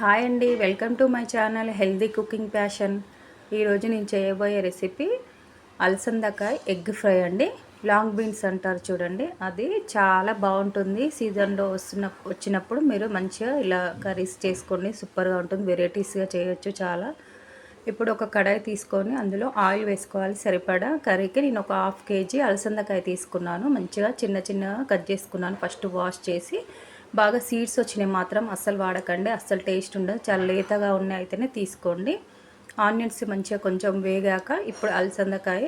Hi అండి. Welcome to my channel healthy cooking passion. ఈరోజు నేను చేయబోయే రెసిపీ అలసందకాయ ఎగ్ ఫ్రై అండి. లాంగ్ బీన్స్ అంటారు చూడండి. అది చాలా బాగుంటుంది. సీజన్లో వస్తున్న వచ్చినప్పుడు మీరు మంచిగా ఇలా కర్రీస్ చేసుకోండి. సూపర్గా ఉంటుంది. వెరైటీస్గా చేయొచ్చు చాలా. ఇప్పుడు ఒక కడాయి తీసుకొని అందులో ఆయిల్ వేసుకోవాలి సరిపడా కర్రీకి. నేను ఒక హాఫ్ కేజీ అలసందకాయ తీసుకున్నాను. మంచిగా చిన్న చిన్నగా కట్ చేసుకున్నాను. ఫస్ట్ వాష్ చేసి బాగా సీడ్స్ వచ్చినాయి మాత్రం అస్సలు వాడకండి అస్సలు టేస్ట్ ఉండదు. చాలా లేతగా ఉన్నాయి అయితేనే తీసుకోండి. ఆనియన్స్ మంచిగా కొంచెం వేగాక ఇప్పుడు అలసందకాయ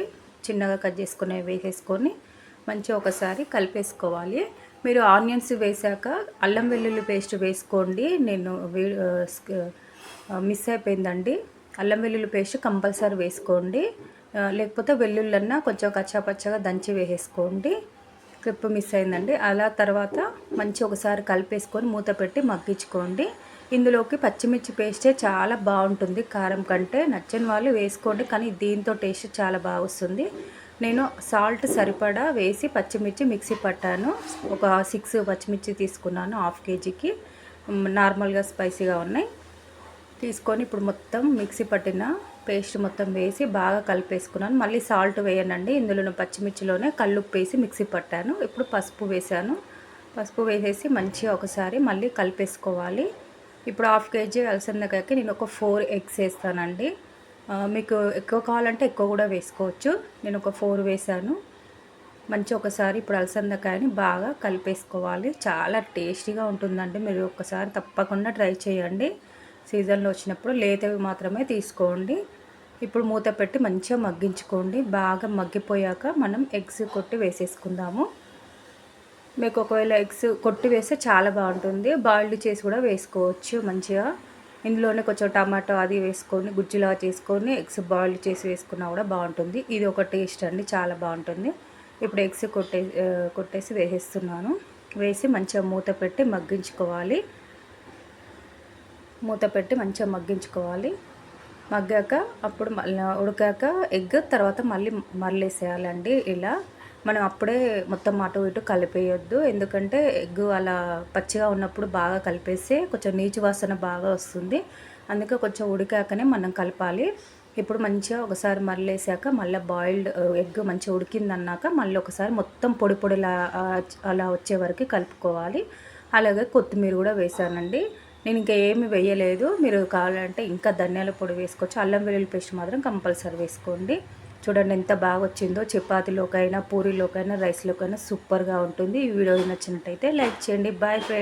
చిన్నగా కట్ చేసుకుని వేసేసుకొని మంచిగా ఒకసారి కలిపేసుకోవాలి. మీరు ఆనియన్స్ వేసాక అల్లం వెల్లుల్లి పేస్ట్ వేసుకోండి. నేను మిస్ అయిపోయిందండి. అల్లం వెల్లుల్లి పేస్ట్ కంపల్సరీ వేసుకోండి. లేకపోతే వెల్లుల్లన్నా కొంచెం కచ్చాపచ్చగా దంచి వేసేసుకోండి. క్లిప్ మిస్ అయిందండి. అలా తర్వాత మంచి ఒకసారి కలిపేసుకొని మూత పెట్టి మగ్గించుకోండి. ఇందులోకి పచ్చిమిర్చి పేస్టే చాలా బాగుంటుంది. కారం కంటే నచ్చని వాళ్ళు వేసుకోండి. కానీ దీంతో టేస్ట్ చాలా బాగా వస్తుంది. నేను సాల్ట్ సరిపడా వేసి పచ్చిమిర్చి మిక్సీ పట్టాను. ఒక సిక్స్ పచ్చిమిర్చి తీసుకున్నాను హాఫ్ కేజీకి నార్మల్గా స్పైసీగా ఉన్నాయి. తీసుకొని ఇప్పుడు మొత్తం మిక్సీ పట్టిన పేస్ట్ మొత్తం వేసి బాగా కలిపేసుకున్నాను. మళ్ళీ సాల్ట్ వేయనండి. ఇందులో పచ్చిమిర్చిలోనే కల్లుప్పు వేసి మిక్సీ పట్టాను. ఇప్పుడు పసుపు వేసాను పసుపు వేసేసి మంచిగా ఒకసారి మళ్ళీ కలిపేసుకోవాలి. ఇప్పుడు హాఫ్ కేజీ అలసందకాయకి నేను ఒక ఫోర్ ఎగ్స్ వేస్తానండి. మీకు ఎక్కువ కావాలంటే ఎక్కువ కూడా వేసుకోవచ్చు. నేను ఒక ఫోర్ వేసాను మంచి ఒకసారి ఇప్పుడు అలసందకాయని బాగా కలిపేసుకోవాలి. చాలా టేస్టీగా ఉంటుందండి. మీరు ఒకసారి తప్పకుండా ట్రై చేయండి. సీజన్లో వచ్చినప్పుడు లేతవి మాత్రమే తీసుకోండి. ఇప్పుడు మూత పెట్టి మంచిగా మగ్గించుకోండి. బాగా మగ్గిపోయాక మనం ఎగ్స్ కొట్టి వేసేసుకుందాము. మీకు ఒకవేళ ఎగ్స్ కొట్టి వేస్తే చాలా బాగుంటుంది. బాయిల్డ్ చేసి కూడా వేసుకోవచ్చు మంచిగా. ఇందులోనే కొంచెం టమాటో అది వేసుకొని గుజ్జులా చేసుకొని ఎగ్స్ బాయిల్డ్ చేసి వేసుకున్నా కూడా బాగుంటుంది. ఇది ఒక టేస్ట్ అండి. చాలా బాగుంటుంది. ఇప్పుడు ఎగ్స్ కొట్టే కొట్టేసి వేసేస్తున్నాను. వేసి మంచిగా మూత పెట్టి మగ్గించుకోవాలి. మూత పెట్టి మంచిగా మగ్గించుకోవాలి. మగ్గాక అప్పుడు మళ్ళీ ఉడికాక ఎగ్ తర్వాత మళ్ళీ మరలేసేయాలండి. ఇలా మనం అప్పుడే మొత్తం అటు ఇటు కలిపేయొద్దు. ఎందుకంటే ఎగ్ అలా పచ్చిగా ఉన్నప్పుడు బాగా కలిపేస్తే కొంచెం నీచు వాసన బాగా వస్తుంది. అందుకే కొంచెం ఉడికాకనే మనం కలపాలి. ఇప్పుడు మంచిగా ఒకసారి మరలేసాక మళ్ళీ బాయిల్డ్ ఎగ్ మంచిగా ఉడికిందన్నాక మళ్ళీ ఒకసారి మొత్తం పొడి పొడిలా అలా వచ్చే వరకు కలుపుకోవాలి. అలాగే కొత్తిమీర కూడా వేసానండి. నేను ఇంకా ఏమి వేయలేదు. మీరు కావాలంటే ఇంకా ధనియాల పొడి వేసుకోవచ్చు. అల్లం వెల్లుల్లి పేస్ట్ మాత్రం కంపల్సరీ వేసుకోండి. చూడండి ఎంత బాగా వచ్చిందో చపాతీలోకైనా పూరీలోకైనా రైస్లోకైనా సూపర్గా ఉంటుంది. ఈ వీడియో నచ్చినట్టయితే లైక్ చేయండి. Boy friend